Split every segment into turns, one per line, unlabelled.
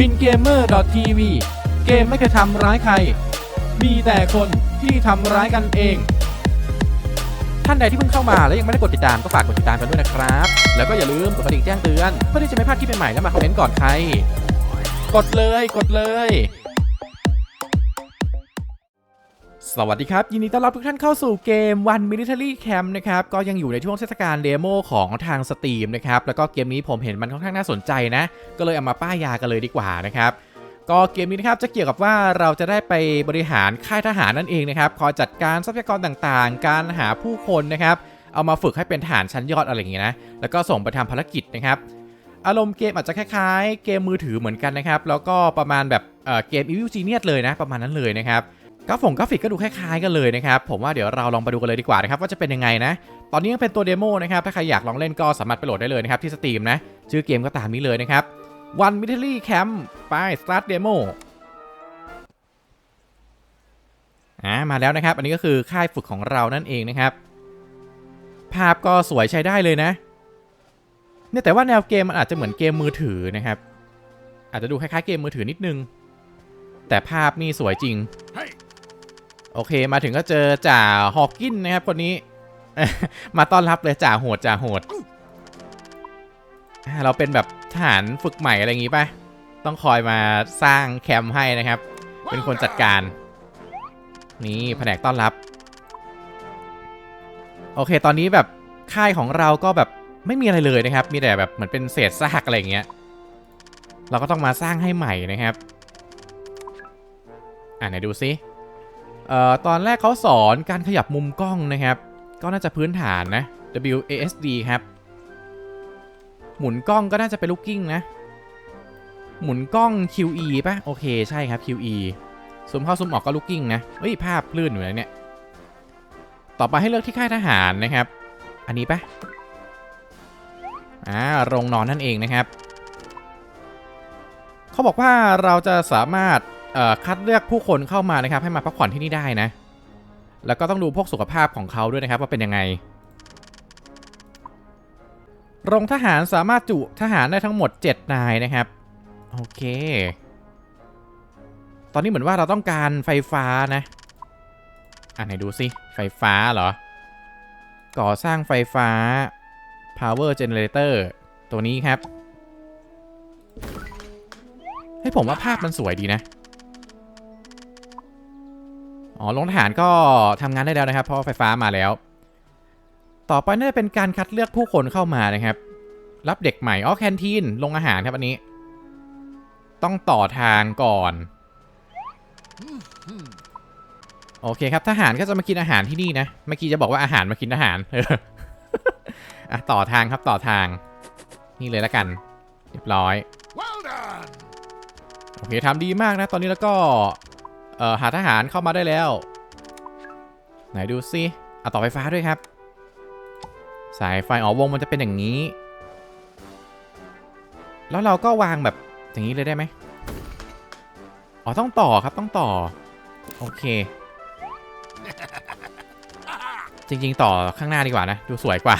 บินเกมเมอร์ทีวีเกมไม่เคยทำร้ายใคร มีแต่คนที่ทำร้ายกันเอง ท่านใดที่เพิ่งเข้ามาและยังไม่ได้กดติดตามก็ฝากกดติดตามกันด้วยนะครับ แล้วก็อย่าลืมกดกระดิ่งแจ้งเตือนเพื่อที่จะไม่พลาดคลิปใหม่ๆและมาคอมเมนต์ก่อนใคร กดเลยกดเลย สวัสดีครับ ยินดีต้อนรับทุกท่านเข้าสู่เกม One Military Camp นะครับ ก็ยังอยู่ในช่วงเทศกาลเดโมของทาง Steam นะครับ แล้วก็เกมนี้ผมเห็นมันค่อนข้างน่าสนใจนะ ก็เลยเอามาป้ายยากันเลยดีกว่านะครับ ก็เกมนี้นะครับจะเกี่ยวกับว่าเราจะได้ไปบริหารค่ายทหารนั่นเองนะครับ คอยจัดการทรัพยากรต่างๆ การหาผู้คนนะครับ เอามาฝึกให้เป็นทหารชั้นยอดอะไรอย่างเงี้ยนะ แล้วก็ส่งไปทำภารกิจนะครับ อารมณ์เกมอาจจะคล้ายๆ เกมมือถือเหมือนกันนะครับ แล้วก็ประมาณแบบเอ่อเกม Evil Genius เลยนะ ประมาณนั้นเลยนะครับ กราฟงกราฟิกก็ดูคล้ายๆกันเลยนะครับ ผมว่าเดี๋ยวเราลองไปดูกันเลยดีกว่านะครับว่าจะเป็นยังไงนะ ตอนนี้ยังเป็นตัวเดโมนะครับ ถ้าใครอยากลองเล่นก็สามารถไปโหลดได้เลยนะครับที่สตรีมนะ ชื่อเกมก็ตามนี้เลยนะครับ One Military Camp ไป Start Demo อ่ามาแล้วนะครับ อันนี้ก็คือค่ายฝึกของเรานั่นเองนะครับ ภาพก็สวยใช้ได้เลยนะ เนี่ยแต่ว่าแนวเกมมันอาจจะเหมือนเกมมือถือนะครับ อาจจะดูคล้ายๆเกมมือถือนิดนึง แต่ภาพนี่สวยจริง โอเค มาถึงก็เจอจ่าฮอว์กินนะครับคนนี้ มาต้อนรับเลยจ่าโหดจ่าโหด เราเป็นแบบทหารฝึกใหม่อะไรอย่างงี้ป่ะ ต้องคอยมาสร้างแคมป์ให้นะครับ เป็นคนจัดการ นี่แผนกต้อนรับ โอเค ตอนนี้แบบค่ายของเราก็แบบไม่มีอะไรเลยนะครับ มีแต่แบบเหมือนเป็นเศษซากอะไรอย่างเงี้ย เราก็ต้องมาสร้างให้ใหม่นะครับ อ่าไหนดูซิ ตอนแรกเขาสอนการขยับมุมกล้องนะครับ ก็น่าจะพื้นฐานนะ WASD ครับ หมุนกล้องก็น่าจะเป็นลูกกิ้งนะ หมุนกล้อง QE ป่ะ โอเคใช่ครับ QE ซูมเข้าซูมออกก็ลูกกิ้งนะเฮ้ยภาพลื่นอยู่นะเนี่ย ต่อไปให้เลือกที่ค่ายทหารนะครับ อันนี้ป่ะ อ่า โรงนอนนั่นเองนะครับ เขาบอกว่าเราจะสามารถ คัดเลือกผู้คนเข้ามานะครับ ให้มาพักผ่อนที่นี่ได้นะ แล้วก็ต้องดูพวกสุขภาพของเขาด้วยนะครับ ว่าเป็นยังไงโรงทหารสามารถจุทหารได้ทั้งหมด 7 นายนะครับ โอเค ตอนนี้เหมือนว่าเราต้องการไฟฟ้านะ อะไหนดูสิไฟฟ้าเหรอ ก่อสร้างไฟฟ้า power generator ตัวนี้ครับ ให้ผมว่าภาพมันสวยดีนะ อ๋อโรงทหารก็ทำงานได้แล้วนะครับ เพราะว่าไฟฟ้ามาแล้ว ต่อไปน่าจะเป็นการคัดเลือกผู้คนเข้ามานะครับ รับเด็กใหม่อ๋อแคนทีนลงอาหารครับอันนี้ ต้องต่อทางก่อน โอเคครับทหารก็จะมากินอาหารที่นี่นะ เมื่อกี้จะบอกว่าอาหารมากินอาหารเอออะต่อทางครับต่อทาง นี่เลยละกัน เรียบร้อย
Well done!
โอเคทำดีมากนะ ตอนนี้แล้วก็ เอ่อหาทหารเข้ามาได้แล้ว ไหนดูซิเอาต่อไฟฟ้าด้วยครับ สายไฟอ๋อวงมันจะเป็นอย่างนี้ แล้วเราก็วางแบบอย่างนี้เลยได้ไหมอ๋อต้องต่อครับต้องต่อ โอเค จริง ๆ ต่อข้างหน้าดีกว่านะ ดูสวยกว่า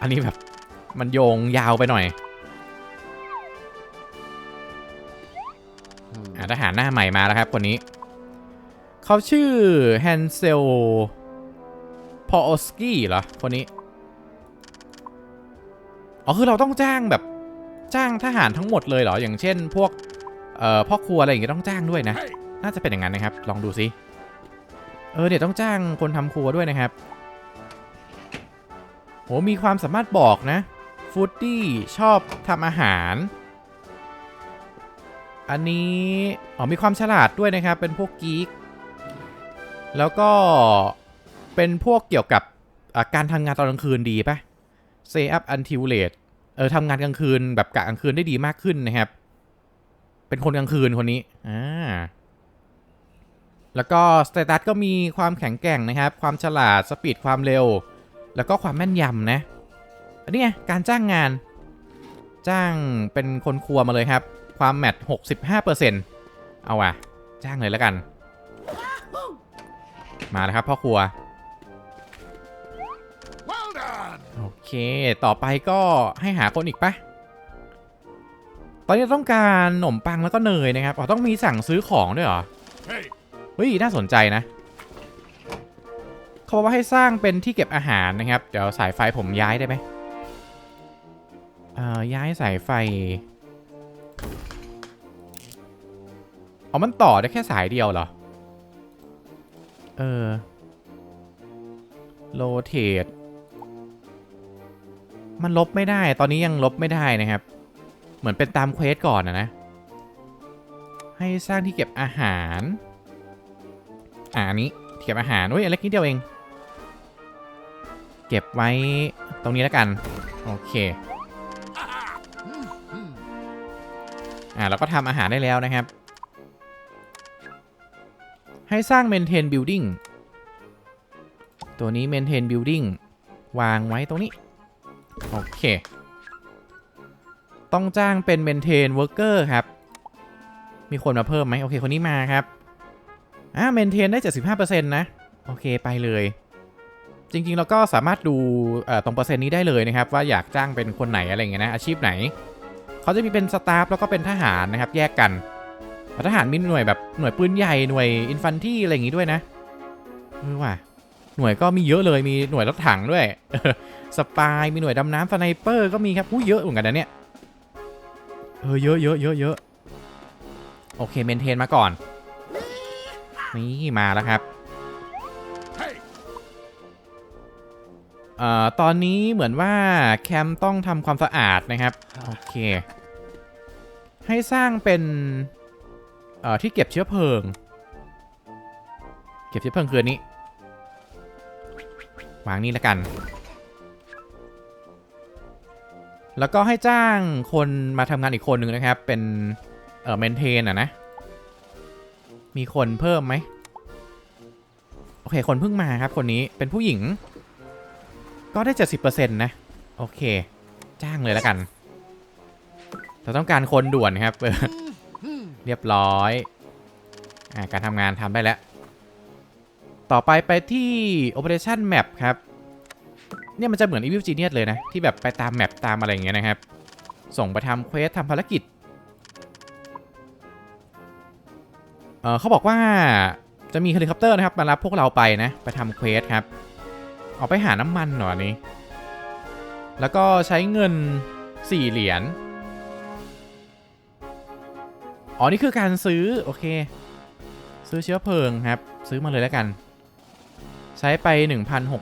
อันนี้แบบมันโยงยาวไปหน่อยอ่าทหารหน้าใหม่มาแล้วครับคนนี้ เขาชื่อแฮนเซลพออสกี้เหรอ คนนี้ อ๋อ คือเราต้องจ้างแบบจ้างทหารทั้งหมดเลยเหรอ อย่างเช่น พวก เอ่อ พ่อครัวอะไรอย่างเงี้ยต้องจ้างด้วยนะ น่าจะเป็นอย่างนั้นนะครับ ลองดูซิ เออเดี๋ยต้องจ้างคนทำครัวด้วยนะครับ โห มีความสามารถบอกนะ ฟูดดี้ชอบทำอาหาร อันนี้ อ๋อ มีความฉลาดด้วยนะครับ เป็นพวกกีก แล้วก็เป็นพวกเกี่ยวกับการทำงานตอนกลางคืนดีปะ Stay up until late เออทำงานกลางคืนแบบกะกลางคืนได้ดีมากขึ้นนะครับ เป็นคนกลางคืนคนนี้อ่าแล้วก็สเตตัสก็มีความแข็งแกร่งนะครับ ความฉลาดสปีดความเร็ว แล้วก็ความแม่นยำนะ อันนี้ไงการจ้างงาน จ้างเป็นคนครัวมาเลยครับ ความแมท65%เอาว่ะจ้างเลยแล้วกัน มาแล้วครับพ่อครัว
Well done!
โอเค ต่อไปก็ให้หาคนอีกปะตอนนี้ต้องการขนมปังแล้วก็เนยนะครับอ๋อต้องมีสั่งซื้อของด้วยเหรอ เฮ้ย น่าสนใจนะ เขาบอกว่าให้สร้างเป็นที่เก็บอาหารนะครับ เดี๋ยวสายไฟผมย้ายได้ไหมเอ่อย้ายสายไฟอ๋อมันต่อได้แค่สายเดียวเหรอ เออ โรเทตมันลบไม่ได้ ตอนนี้ยังลบไม่ได้นะครับ เหมือนเป็นตามเควสก่อนนะนะ ให้สร้างที่เก็บอาหาร อ่าอันนี้เก็บอาหารอุ้ยอันเล็กนิดเดียวเอง เก็บไว้ตรงนี้แล้วกัน โอเค อ่าเราก็ทำอาหารได้แล้วนะครับ ให้สร้าง maintain building ตัวนี้ maintain building วางไว้ตรงนี้ โอเค ต้องจ้างเป็น maintain worker ครับ มีคนมาเพิ่มไหมโอเค คนนี้มาครับอ่าเมนเทนได้ 75%นะ โอเคไปเลย จริง ๆ เราก็สามารถดูตรงเปอร์เซ็นต์นี้ได้เลยนะครับ ว่าอยากจ้างเป็นคนไหนอะไรเงี้ยนะ อาชีพไหน เขาจะมีเป็นสตาฟแล้วก็เป็นทหารนะครับ แยกกัน ทหารมีหน่วยแบบหน่วยปืนใหญ่หน่วยอินฟันที่อะไรอย่างงี้ด้วยนะเออว่ะหน่วยก็มีเยอะเลยมีหน่วยรถถังด้วยสปายมีหน่วยดำน้ำสไนเปอร์ก็มีครับผู้เยอะเหมือนกันนะเนี่ยเออเยอะเยอะเยอะเยอะโอเคเมนเทนมาก่อน นี่มาแล้วครับเอ่อตอนนี้เหมือนว่าแคมป์ต้องทำความสะอาดนะครับ โอเค ให้สร้างเป็น เอ่อที่เก็บเชื้อเพลิง เก็บเชื้อเพลิงคืออนนี้ วางนี่แล้วกัน แล้วก็ให้จ้างคนมาทำงานอีกคนหนึ่งนะครับ เป็น เอ่อเมนเทนอะนะ มีคนเพิ่มไหม โอเค คนเพิ่งมาครับคนนี้เป็นผู้หญิง ก็ได้ 70%นะ โอเค จ้างเลยแล้วกัน เราต้องการคนด่วนครับ เรียบร้อยอาการทำงานทำได้แล้ว ต่อไปไปที่ Operation Map ครับ เนี่ยมันจะเหมือน Evil Genius เลยนะ ที่แบบไปตามแมปตามอะไรอย่างเงี้ยนะครับ ส่งไปทำเควสทำภารกิจเเขาบอกว่าจะมีเฮลิคอปเตอร์นะครับมารับพวกเราไปนะ ไปทำเควสครับ ออกไปหาน้ำมันหน่อยนี้ แล้วก็ใช้เงิน 4 เหรียญ อนี่คือการซื้อ โอเค ซื้อเชื้อเพลิงครับ ซื้อมาเลยแล้วกัน ใช้ไป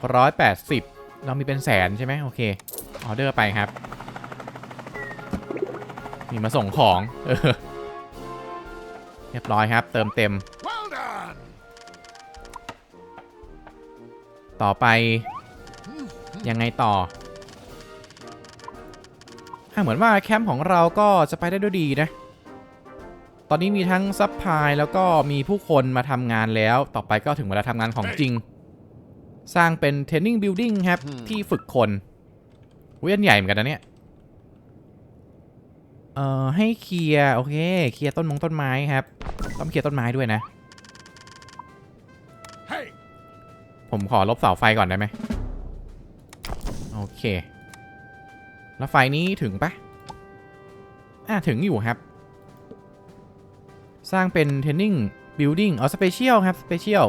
1,680 เรามีเป็นแสนใช่ไหมโอเค ออเดอร์ไปครับ มีมาส่งของ เออ เรียบร้อยครับ เติมเต็ม
well done.
ต่อไป ยังไงต่ออะเหมือนว่าแคมป์ของเราก็จะไปได้ด้วยดีนะ ตอนนี้มีทั้งซัพพลายแล้วก็มีผู้คนมาทำงานแล้ว ต่อไปก็ถึงเวลาทำงานของจริง สร้างเป็นเทรนนิ่งบิลดิ่งครับ
อืม
ที่ฝึกคนอุ้ยอันใหญ่เหมือนกันนะเนี่ย เอ่อ ให้เคลียร์โอเค เคลียร์ต้นมงต้นไม้ครับ ต้องเคลียร์ต้นไม้ด้วยนะ
Hey,
ผมขอลบเสาไฟก่อนได้ไหมโอเค แล้วไฟนี้ถึงปะอะถึงอยู่ครับ สร้างเป็น training building อ๋อ special ครับ special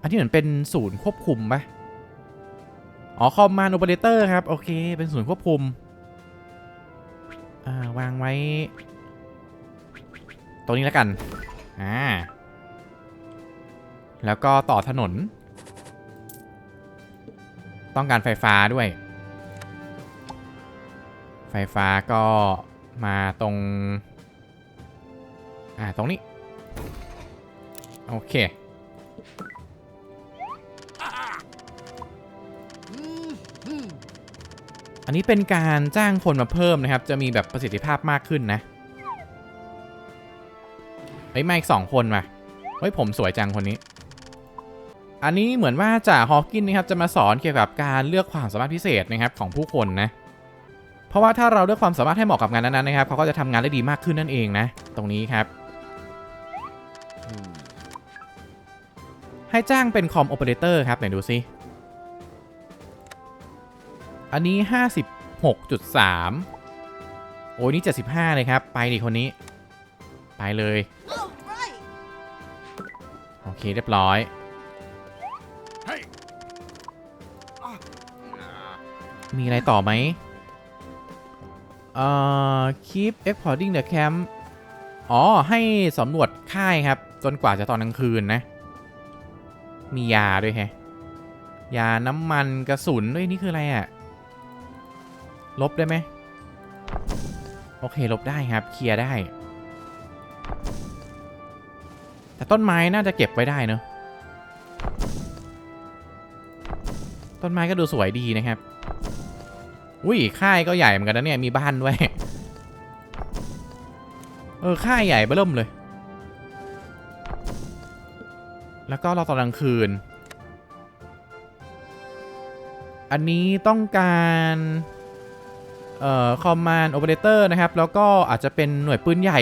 อันที่เหมือนเป็นศูนย์ควบคุมปะอ๋อ command operator ครับ โอเค เป็นศูนย์ควบคุม อ่า วางไว้ ตรงนี้แล้วกัน อ่า แล้วก็ต่อถนน ต้องการไฟฟ้าด้วย ไฟฟ้าก็มาตรง อ่าตรงนี้ โอเค อันนี้เป็นการจ้างคนมาเพิ่มนะครับ จะมีแบบประสิทธิภาพมากขึ้นนะเฮ้ยมาอีกสองคนมาเฮ้ยผมสวยจังคนนี้ อันนี้เหมือนว่าจ่าฮอว์กินนะครับจะมาสอนเกี่ยวกับการเลือกความสามารถพิเศษนะครับของผู้คนนะ เพราะว่าถ้าเราเลือกความสามารถให้เหมาะกับงานนั้นๆนะครับเขาก็จะทำงานได้ดีมากขึ้นนั่นเองนะ ตรงนี้ครับ ให้จ้างเป็นคอมโอเปอเรเตอร์ครับไหนดูซิ อันนี้ 56.3 โอ้ยนี่ 75 เลยครับ ไปดิคนนี้ ไปเลย โอเคเรียบร้อยมีอะไรต่อไหมเอ่อ keep exporting the camp อ๋อ ให้สำรวจค่ายครับ จนกว่าจะตอนกลางคืนนะ มียาด้วยแฮะ ยาน้ำมันกระสุนด้วยนี่คืออะไรอะ่ะลบได้ไหมโอเคลบได้ครับ เคลียร์ได้ แต่ต้นไม้น่าจะเก็บไว้ได้เนอะต้นไม้ก็ดูสวยดีนะครับ อุ้ยค่ายก็ใหญ่เหมือนกันนะเนี่ย มีบ้านด้วย เออ ค่ายใหญ่เบิ่มเลย แล้วก็เราตอนกลางคืน อันนี้ต้องการเอ่อคอมมานด์โอเปอเรเตอร์นะครับ แล้วก็อาจจะเป็นหน่วยปืนใหญ่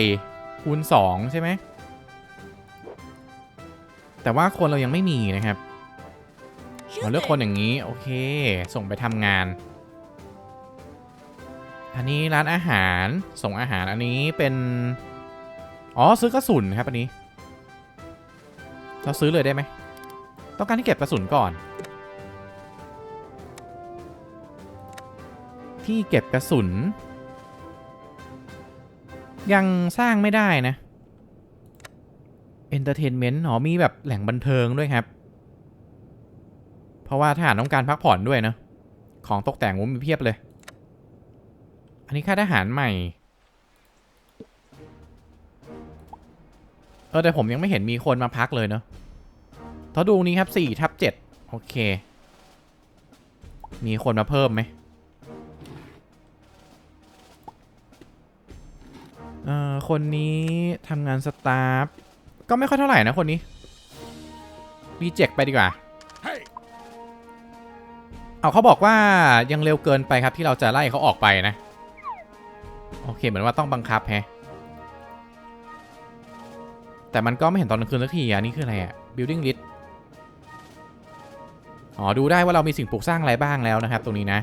คูณ 2 ใช่ไหม แต่ว่าคนเรายังไม่มีนะครับเราเลือกคนอย่างนี้ โอเค ส่งไปทำงาน อันนี้ร้านอาหารส่งอาหารอันนี้เป็น อ๋อ ซื้อกระสุนครับอันนี้ เราซื้อเลยได้ไหม ต้องการที่เก็บกระสุนก่อน ที่เก็บกระสุน ยังสร้างไม่ได้นะ Entertainment อ๋อมีแบบแหล่งบันเทิงด้วยครับ เพราะว่าทหารต้องการพักผ่อนด้วยเนอะของตกแต่งมุมมีเพียบเลย อันนี้ค่าทหารใหม่ เออแต่ผมยังไม่เห็นมีคนมาพักเลยเนอะ เขาดูนี้ครับ4ทับ7โอเค มีคนมาเพิ่มไหมเอ่อคนนี้ทำงานสตาฟก็ไม่ค่อยเท่าไหร่นะคนนี้รีเจ็คไปดีกว่า
Hey!
เอาเขาบอกว่ายังเร็วเกินไปครับที่เราจะไล่เขาออกไปนะ โอเคเหมือนว่าต้องบังคับแฮะแต่มันก็ไม่เห็นตอนกลางคืนสักทีอะนี่คืออะไรอะ building list อ๋อดูได้ว่าเรามีสิ่งปลูกสร้างอะไรบ้างแล้วนะครับ ตรงนี้นะ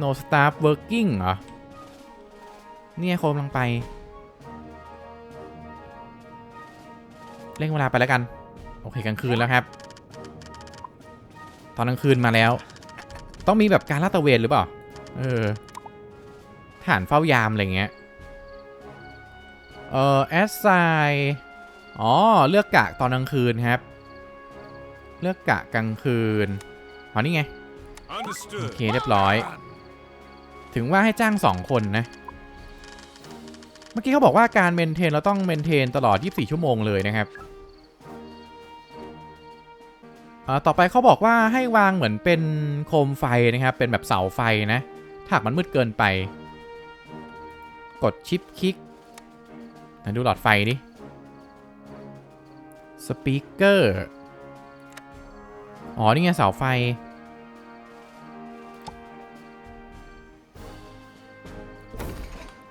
no staff working เหรอ เนี่ยโคมลังไป เร่งเวลาไปแล้วกัน โอเคกลางคืนแล้วครับ ตอนกลางคืนมาแล้ว ต้องมีแบบการลาดตระเวนหรือเปล่า เออฐานเฝ้ายาม อะไรเงี้ย เอ่อแอสไซอ๋อ เลือกกะตอนกลางคืนครับ เลือกกะกลางคืนอ๋อนี่ไง
Understood.
โอเคเรียบร้อย ถึงว่าให้จ้าง 2 คนนะ เมื่อกี้เขาบอกว่าการเมนเทนเราต้องเมนเทนตลอด 24 ชั่วโมงเลยนะครับอ่าต่อไปเขาบอกว่าให้วางเหมือนเป็นโคมไฟนะครับ เป็นแบบเสาไฟนะ ถ้าหากมันมืดเกินไป กดชิปคลิกไหนดูหลอดไฟดิ สปีกเกอร์ อ๋อ นี่ไงเสาไฟ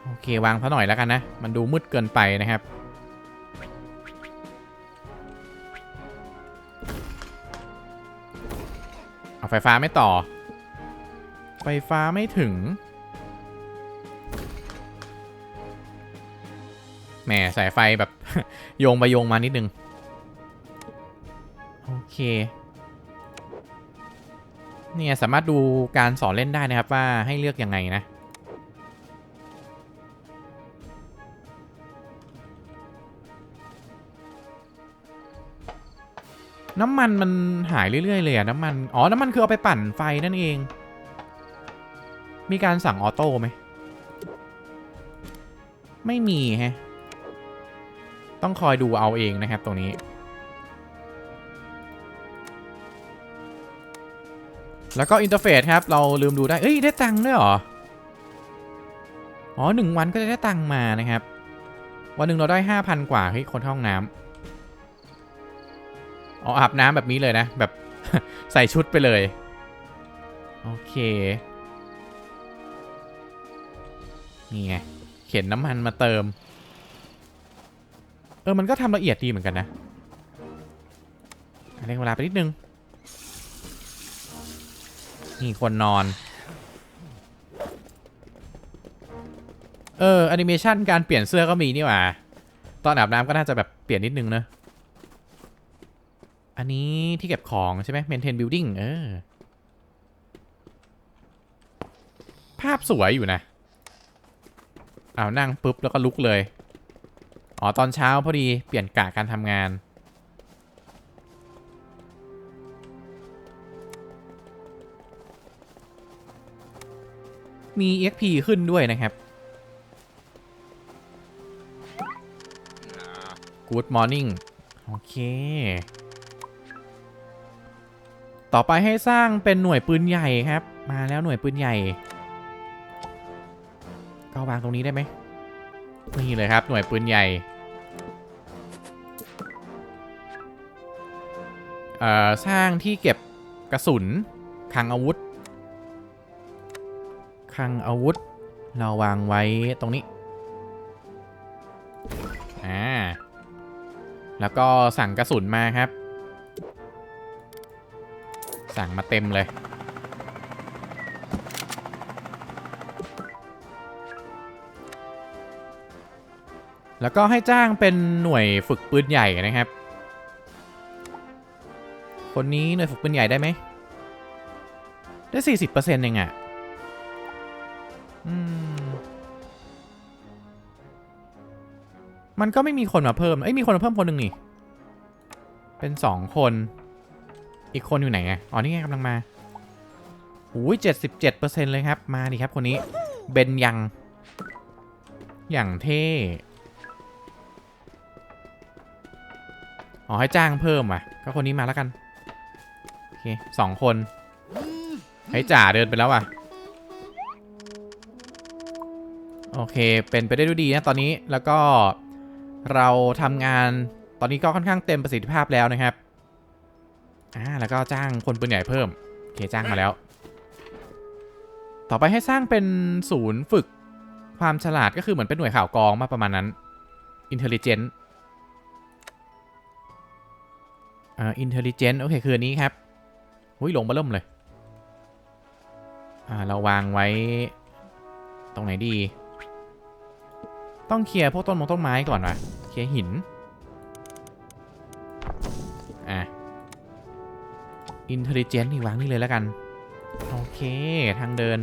โอเค วางซะหน่อยแล้วกันนะ มันดูมืดเกินไปนะครับ เอาไฟฟ้าไม่ต่อ ไฟฟ้าไม่ถึงแหมสายไฟแบบ โยงไปโยงมานิดนึง เคเนี่ยสามารถดูการสอนเล่นได้นะครับว่าให้เลือกยังไงนะ น้ำมันมันหายเรื่อย ๆ เลยอะน้ำมัน อ๋อ น้ำมันคือเอาไปปั่นไฟนั่นเอง มีการสั่งออโต้ไหม ไม่มีฮะ ต้องคอยดูเอาเองนะครับตรงนี้ แล้วก็อินเทอร์เฟซครับ เราลืมดูได้ เอ้ย ได้ตังค์ด้วยหรอ อ๋อหนึ่งวันก็จะได้ตังค์มานะครับ วันหนึ่งเราได้ห้าพันกว่าเฮ้ยคนห้องน้ำอ๋ออาบน้ำแบบนี้เลยนะ แบบใส่ชุดไปเลย โอเค นี่ไง เข็นน้ำมันมาเติม เออ มันก็ทำละเอียดดีเหมือนกันนะเร่งเวลาไปนิดนึง นี่คนนอน เออแอนิเมชันการเปลี่ยนเสื้อก็มีนี่หว่า ตอนอาบน้ำก็น่าจะแบบเปลี่ยนนิดนึงนะ อันนี้ที่เก็บของใช่ไหมเมนเทนบิ building เออ ภาพสวยอยู่นะเอานั่งปุ๊บ แล้วก็ลุกเลย อ๋อ ตอนเช้าพอดีเปลี่ยนกะการทำงาน มี EXP ขึ้นด้วยนะครับ Good morning โอเค ต่อไปให้สร้างเป็นหน่วยปืนใหญ่ครับ มาแล้วหน่วยปืนใหญ่ ก็วางตรงนี้ได้ไหมนี่เลยครับหน่วยปืนใหญ่ เอ่อ สร้างที่เก็บกระสุนคลังอาวุธ คลังอาวุธ เราวางไว้ตรงนี้ อ่า แล้วก็สั่งกระสุนมาครับ สั่งมาเต็มเลย แล้วก็ให้จ้างเป็นหน่วยฝึกปืนใหญ่นะครับ คนนี้หน่วยฝึกปืนใหญ่ได้ไหมได้สี่สิบเปอร์เซ็นต์เองอะ่ะ มันก็ไม่มีคนมาเพิ่ม เอ้ย มีคนมาเพิ่มคนหนึ่งนี่ เป็นสองคน อีกคนอยู่ไหนไงอ๋อ นี่ไงกำลังมาอุ้ยเจ็ดสิบเจ็ดเปอร์เซ็นต์เลยครับ มาดิครับคนนี้ เบนยัง อย่างเท่ อ๋อ ให้จ้างเพิ่มอะ ก็คนนี้มาแล้วกัน โอเคสองคน ให้จ่าเดินไปแล้วอะ โอเค เป็นไปได้ด้วยดีนะตอนนี้แล้วก็เราทำงานตอนนี้ก็ค่อนข้างเต็มประสิทธิภาพแล้วนะครับอ่าแล้วก็จ้างคนปืนใหญ่เพิ่มโอเคจ้างมาแล้ว ต่อไปให้สร้างเป็นศูนย์ฝึกความฉลาดก็คือเหมือนเป็นหน่วยข่าวกรองมาประมาณนั้น intelligent อ่า intelligent โอเคคืออันนี้ครับหุ้ยลงมาเริ่มเลย อ่า เราวางไว้ ตรงไหนดี ต้องเคลียร์พวกต้นมงต้นไม้ก่อนว่ะ เคลียร์หิน อะ intelligent นี่วางนี่เลยแล้วกัน โอเค ทางเดิน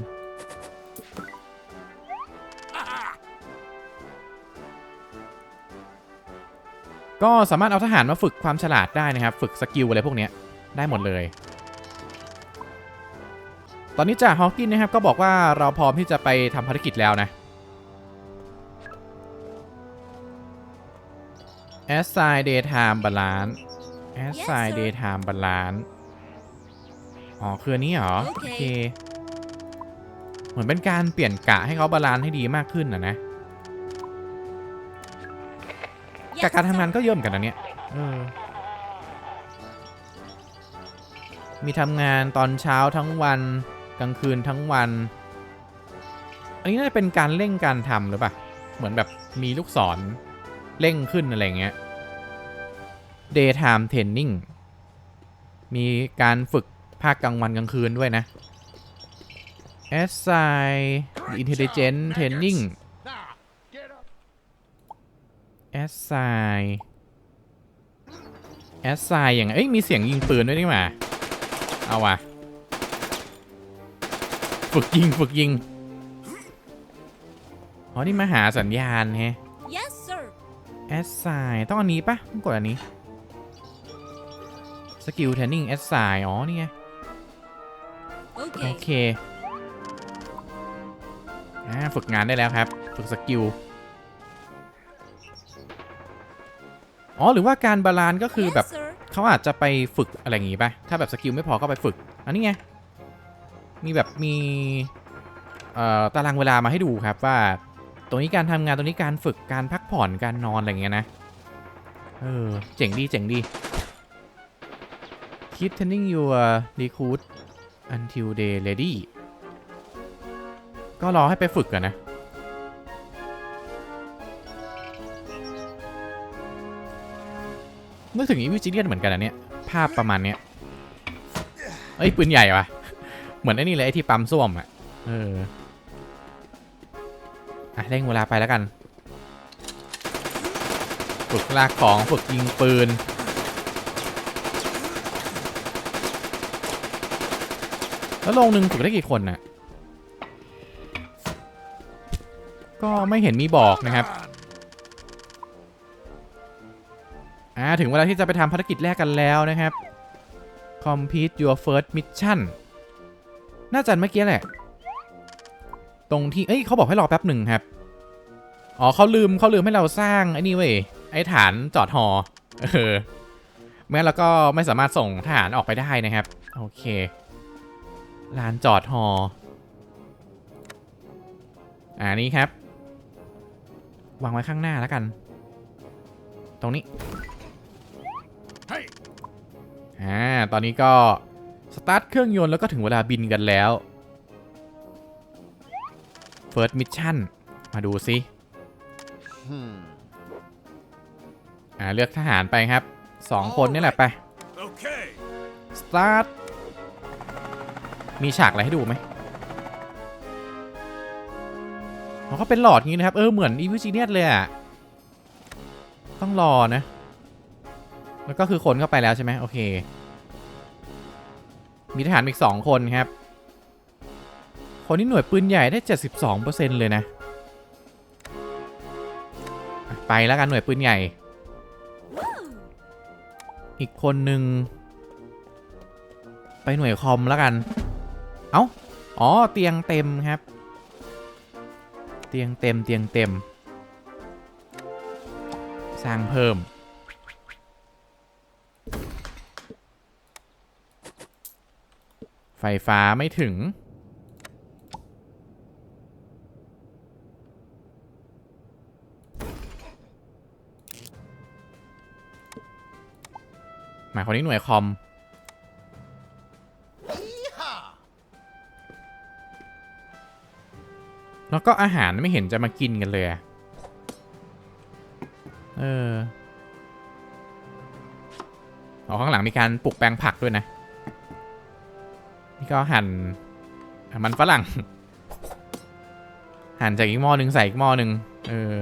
ก็สามารถเอาทหารมาฝึกความฉลาดได้นะครับ ฝึกสกิลอะไรพวกนี้ได้หมดเลย ตอนนี้จ่าฮอว์กินนะครับก็บอกว่าเราพร้อมที่จะไปทำภารกิจแล้วนะ assign daytime balance assign
sir.
daytime balance อ๋อ คืออันนี้เหรอ
โอ
โอ
เค
เค เหมือนเป็นการเปลี่ยนกะให้เขาบาลานซ์ให้ดีมากขึ้นนะนะจากการทำงานก็เยอะเหมือนกันนะเนี่ยเออมีทำงานตอนเช้าทั้งวันกลางคืนทั้งวัน อันนี้น่าจะเป็นการเร่งการทำหรือเปล่า เหมือนแบบมีลูกศร เร่งขึ้นอะไรเงี้ย daytime training มีการฝึกภาคกลางวันกลางคืนด้วยนะ assign intelligent training assign assign อย่างเอ้ยมีเสียงยิงปืนด้วยนี่หว่าเอาว่ะฝึกยิง ฝึกยิง อ๋อ นี่มาหาสัญญาณแฮะ assign ต้องอันนี้ปะต้องกดอันนี้ skill training assign อ๋อ นี่ไง โอ
Okay
เคอ่าฝึกงานได้แล้วครับ ฝึกสกิล อ๋อ หรือว่าการบาลานซ์ก็คือแบบ
Yes sir
เขาอาจจะไปฝึกอะไรอย่างงี้ป่ะถ้าแบบสกิลไม่พอก็ไปฝึก อันนี้ไง มีแบบมี เอ่อ ตารางเวลามาให้ดูครับว่า ตรงนี้การทำงานตรงนี้การฝึกการพักผ่อนการนอนอะไรเงี้ยนะเออเจ๋งดีเจ๋งดี Keep turning your recruit until they ready ก็รอให้ไปฝึกกันนะ นึกถึงอีวิจิเลียนเหมือนกันอันเนี้ยภาพประมาณเนี้ยเอ้ยปืนใหญ่ว่ะ เหมือนไอ้นี่เลยไอ้ที่ปั๊มส้วมอะเออ อะะเร่งเวลาไปแล้วกัน ฝึกลากของฝึกยิงปืน แล้วลงหนึ่งฝึกได้กี่คนน่ะก็ไม่เห็นมีบอกนะครับอ่าถึงเวลาที่จะไปทำภารกิจแรกกันแล้วนะครับ complete your first mission น่าจะเมื่อกี้แหละ ตรงที่เอ้ยเขาบอกให้รอแป๊บหนึ่งครับ อ๋อเขาลืมเขาลืมให้เราสร้างไอ้นี่เว้ยไอ้ฐานจอดหอเออแม้เราก็ไม่สามารถส่งทหารออกไปได้นะครับ โอเคลานจอดหออ่านี้ครับ วางไว้ข้างหน้าแล้วกัน ตรงนี้
Hey,
อ่าตอนนี้ก็ สตาร์ทเครื่องยนต์แล้วก็ถึงเวลาบินกันแล้ว First Mission มาดูซิ
hmm.
อ่าเลือกทหารไปครับสองคนนี่แหละไป
Okay.
สตาร์ทมีฉากอะไรให้ดูไหมอ๋อก็เป็นหลอดงี้นะครับ เออ เหมือนอีวิจีเนียเลยอะต้องรอนะ แล้วก็คือคนเข้าไปแล้วใช่ไหมโอเค มีทหารอีกสองคนครับ คนที่หน่วยปืนใหญ่ได้ 72%เลยนะอะไปแล้วกันหน่วยปืนใหญ่ อีกคนหนึ่งไปหน่วยคอมแล้วกัน เอ้า อ๋อ เตียงเต็มครับ เตียงเต็ม เตียงเต็ม สร้างเพิ่ม ไฟฟ้าไม่ถึง หมายคนนี้หน่วยคอม แล้วก็อาหารไม่เห็นจะมากินกันเลยอะเอออ๋อข้างหลังมีการปลูกแปลงผักด้วยนะ นี่ก็หั่นอะมันฝรั่ง หั่นจากอีกหม้อหนึ่งใส่อีกหม้อหนึ่งเออ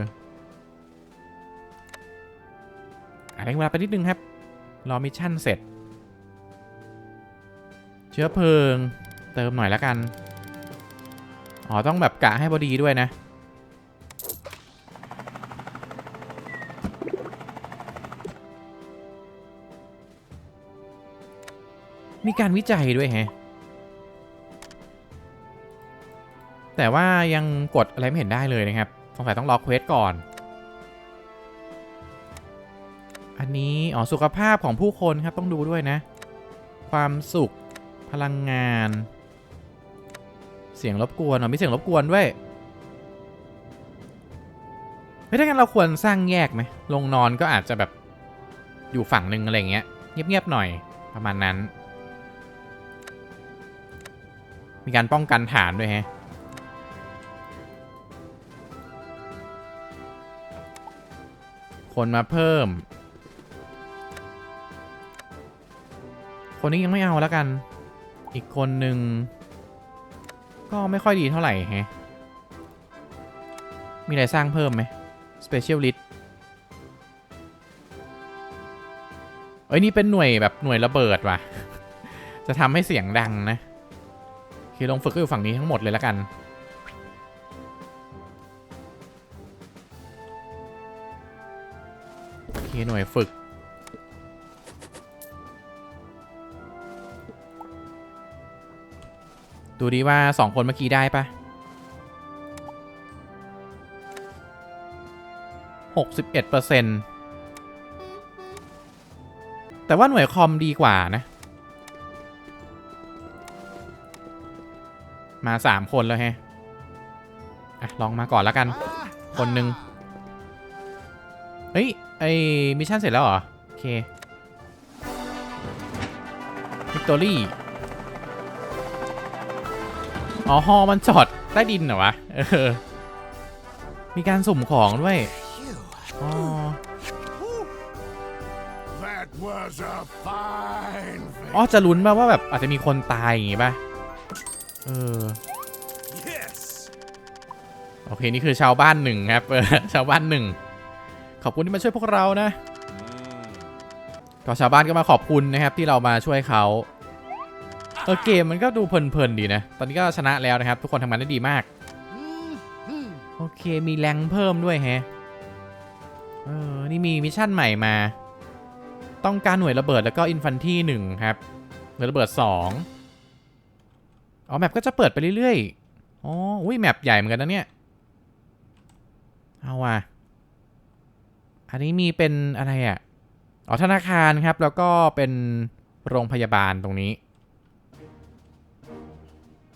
อะเร่งเวลาไปนิดนึงครับ รอมิชชั่นเสร็จ เชื้อเพลิง เติมหน่อยแล้วกัน อ๋อ ต้องแบบกะให้พอดีด้วยนะ มีการวิจัยด้วยแฮะ แต่ว่ายังกดอะไรไม่เห็นได้เลยนะครับ สงสัยต้องรอเควสก่อน อันนี้อ๋อสุขภาพของผู้คนครับต้องดูด้วยนะ ความสุขพลังงาน เสียงรบกวนอ๋อมีเสียงรบกวนด้วยเฮ้ยถ้างั้นเราควรสร้างแยกไหมลงนอนก็อาจจะแบบอยู่ฝั่งหนึ่งอะไรเงี้ยเงียบๆหน่อยประมาณนั้น มีการป้องกันฐานด้วยฮะคนมาเพิ่ม คนนี้ยังไม่เอาแล้วกัน อีกคนหนึ่งก็ไม่ค่อยดีเท่าไหร่แฮะ มีอะไรสร้างเพิ่มไหม Specialist เอ้ย นี่เป็นหน่วยแบบหน่วยระเบิดว่ะ จะทำให้เสียงดังนะคือลองฝึกก็อยู่ฝั่งนี้ทั้งหมดเลยแล้วกันโอเคหน่วยฝึก ดูดีว่าสองคนเมื่อกี้ได้ปะหกสิบเอ็ดเปอร์เซ็นต์แต่ว่าหน่วยคอมดีกว่านะ มาสามคนแล้วแฮะอะ ลองมาก่อนแล้วกัน คนหนึ่งเฮ้ย ไอมิชชั่นเสร็จแล้วเหรอ โอเควิกตอรี่ อ๋อฮอมันจอดใต้ดินเหรอวะเออมีการสุ่มของด้วยอ๋อ
That was a fine
อ๋อจะลุ้นป่ะว่าแบบอาจจะมีคนตายอย่างงี้ป่ะ เออ
Yes.
โอโอเค นี่คือชาวบ้านหนึ่งครับเออชาวบ้านหนึ่ง ขอบคุณที่มาช่วยพวกเรานะก็ชาวบ้านก็มาขอบคุณนะครับ ที่เรามาช่วยเขา เออเกมมันก็ดูเพลินๆดีนะ ตอนนี้ก็ชนะแล้วนะครับ ทุกคนทำงานได้ดีมาก โอเคมีแรงเพิ่มด้วยแฮะ เออ นี่มีมิชชั่นใหม่มา ต้องการหน่วยระเบิดแล้วก็อินฟันที่หนึ่งครับ หน่วยระเบิดสองอ๋อแมปก็จะเปิดไปเรื่อยๆ อ๋อ อุ้ยแมปใหญ่เหมือนกันนะเนี่ย เอาว่ะ อันนี้มีเป็นอะไรอะ อ๋อธนาคารครับ แล้วก็เป็นโรงพยาบาลตรงนี้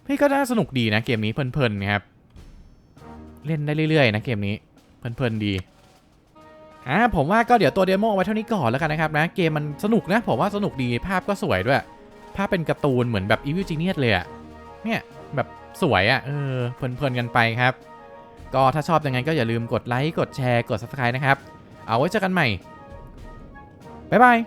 พี่ก็น่าสนุกดีนะเกมนี้เพลินๆนะครับ เล่นได้เรื่อยๆนะเกมนี้เพลินๆดีอ่าผมว่าก็เดี๋ยวตัวเดโมเอาไว้เท่านี้ก่อนแล้วกันนะครับนะเกมมันสนุกนะผมว่าสนุกดีภาพก็สวยด้วย ภาพเป็นการ์ตูนเหมือนแบบ Evil Genius เลยอะเนี่ยแบบสวยอะเออเพลินๆกันไปครับ ก็ถ้าชอบยังไงก็อย่าลืมกดไลค์กดแชร์กด subscribe นะครับ เอาไว้เจอกันใหม่บ๊ายบาย